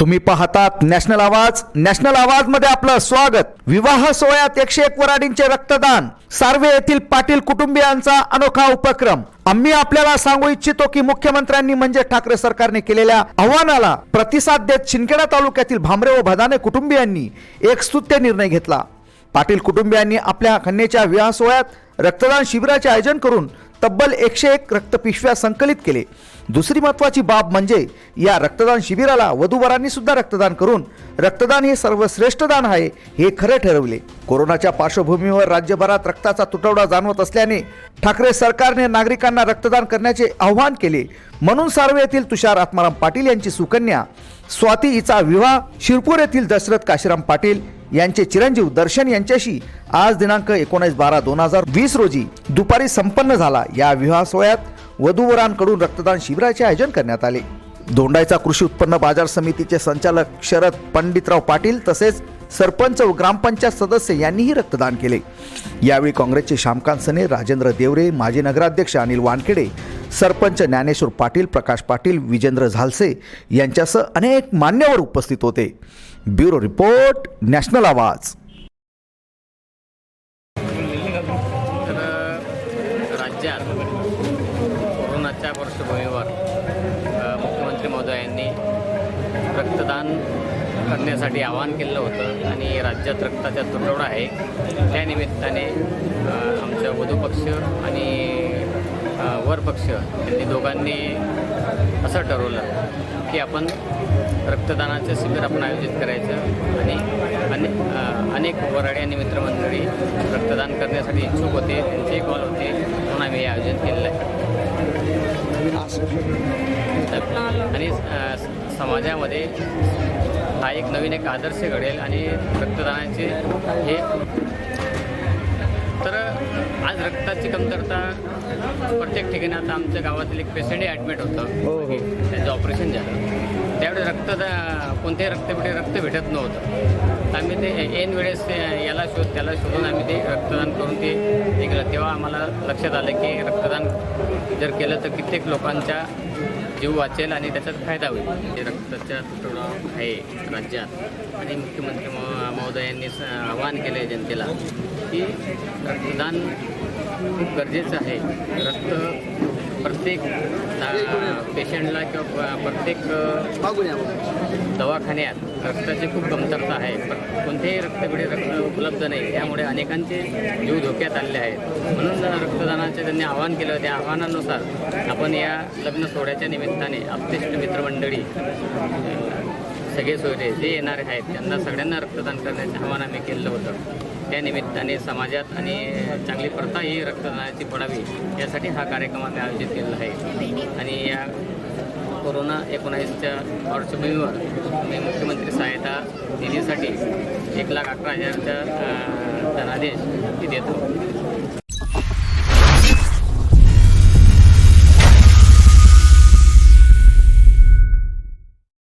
तुम्ही पाहतात नॅशनल आवाज नॅशनल आवाजमध्ये आपलं स्वागत. विवाह सोहळ्यात एकशे एक वराडींचे रक्तदान. सार्वे येथील पाटील कुटुंबियांचा अनोखा उपक्रम. आम्ही आपल्याला सांगू इच्छितो की मुख्यमंत्र्यांनी म्हणजे ठाकरे सरकारने केलेल्या आव्हानाला प्रतिसाद देत शिंदखेडा तालुक्यातील भामरे व भदाने कुटुंबियांनी एक स्तुत्य निर्णय घेतला. पाटील कुटुंबियांनी आपल्या कन्येच्या विवाह सोहळ्यात रक्तदान शिबिराचे आयोजन करून तब्बल एकशे एक रक्तपिशव्या संकलित केले. दुसरी महत्वाची बाब म्हणजे या रक्तदान शिबिराला वधूवरांनी सुद्धा रक्तदान करून रक्तदान हे सर्वश्रेष्ठ दान आहे हे खरे ठरवले. कोरोनाच्या पार्श्वभूमीवर राज्यभरात रक्ताचा तुटवडा जाणवत असल्याने ठाकरे सरकारने नागरिकांना रक्तदान करण्याचे आवाहन केले. म्हणून सार्वे येथील तुषार आत्माराम पाटील यांची सुकन्या स्वाती हिचा विवाह शिरपूर येथील दशरथ काशीराम पाटील यांचे चिरंजीव दर्शन यांच्याशी आज दिनांक एकोणीस बारा दोन हजार वीस रोजी दुपारी संपन्न झाला. या विवाह सोहळ्यात वधूवरांकडून रक्तदान शिबिराचे आयोजन करण्यात आले. दोंडायचा कृषी उत्पन्न बाजार समितीचे संचालक शरद पंडितराव पाटील तसेच सरपंच व ग्रामपंचायत सदस्य यांनीही रक्तदान केले. यावेळी काँग्रेसचे श्यामकांत सने राजेंद्र देवरे माजी नगराध्यक्ष अनिल वानखेडे सरपंच ज्ञानेश्वर पाटील प्रकाश पाटील विजेंद्र झालसे यांच्यासह अनेक मान्यवर उपस्थित होते. ब्युरो रिपोर्ट नॅशनल आवाज. राज्यात कोरोनाच्या पार्श्वभूमीवर मुख्यमंत्री महोदयांनी रक्तदान करण्यासाठी आवाहन केलं होतं आणि राज्यात रक्ताचा तुटवडा आहे. त्या निमित्ताने आमच्या वधू पक्ष आणि वरपक्ष यांनी दोघांनी असं ठरवलं की आपण रक्तदानाचं शिबिर आपण आयोजित करायचं आणि अनेक अनेक वराडे आणि मित्रमंडळी रक्तदान करण्यासाठी इच्छुक होते. त्यांचे कॉल होते. म्हणून आम्ही हे आयोजन केलेलं आहे. आणि समाजामध्ये हा एक नवीन एक आदर्श घडेल आणि रक्तदानाचे हे आज रक्ताची कमतरता प्रत्येक ठिकाणी आता आमच्या गावातील एक पेशंटही ॲडमिट होतं. त्यांचं ऑपरेशन झालं. त्यावेळेस रक्त कोणत्याही रक्तपेढी रक्त भेटत नव्हतं. आम्ही ते ऐन वेळेस याला शोध त्याला शोधून आम्ही ते रक्तदान करून ते हे केलं तेव्हा आम्हाला लक्षात आलं की रक्तदान जर केलं तर कित्येक लोकांच्या जीव वाचेल आणि त्याच्यात फायदा होईल. ते रक्ताच्या तुटवडा आहे राज्यात. आणि मुख्यमंत्री महो- महोदयांनी स- आवाहन केलं आहे जनतेला की रक्तदान खूप गरजेचं आहे. रक्त प्रत्येक पेशंटला किंवा प्रत्येक दवाखान्यात रक्ताची खूप कमतरता आहे. पण कोणतेही रक्तपेढी रक्त उपलब्ध नाही. त्यामुळे अनेकांचे जीव धोक्यात आलेले आहेत. म्हणून रक्तदानाचे त्यांनी आवाहन केलं त्या आव्हानानुसार आपण या लग्न सोहळ्याच्या निमित्ताने आपले मित्रमंडळी सगळे सोयरे जे येणारे आहेत त्यांना सगळ्यांना रक्तदान करण्याचे आव्हान आम्ही केलेलं होतं. त्या निमित्ताने समाजात आणि चांगली प्रथा ही रक्तदानाची पडावी यासाठी हा कार्यक्रम आम्ही आयोजित केलेला आहे. आणि या कोरोना एकोणावीसच्या पार्श्वभूमीवर मी मुख्यमंत्री सहायता निधीसाठी एक लाख अकरा हजारचा धनादेश मी देतो.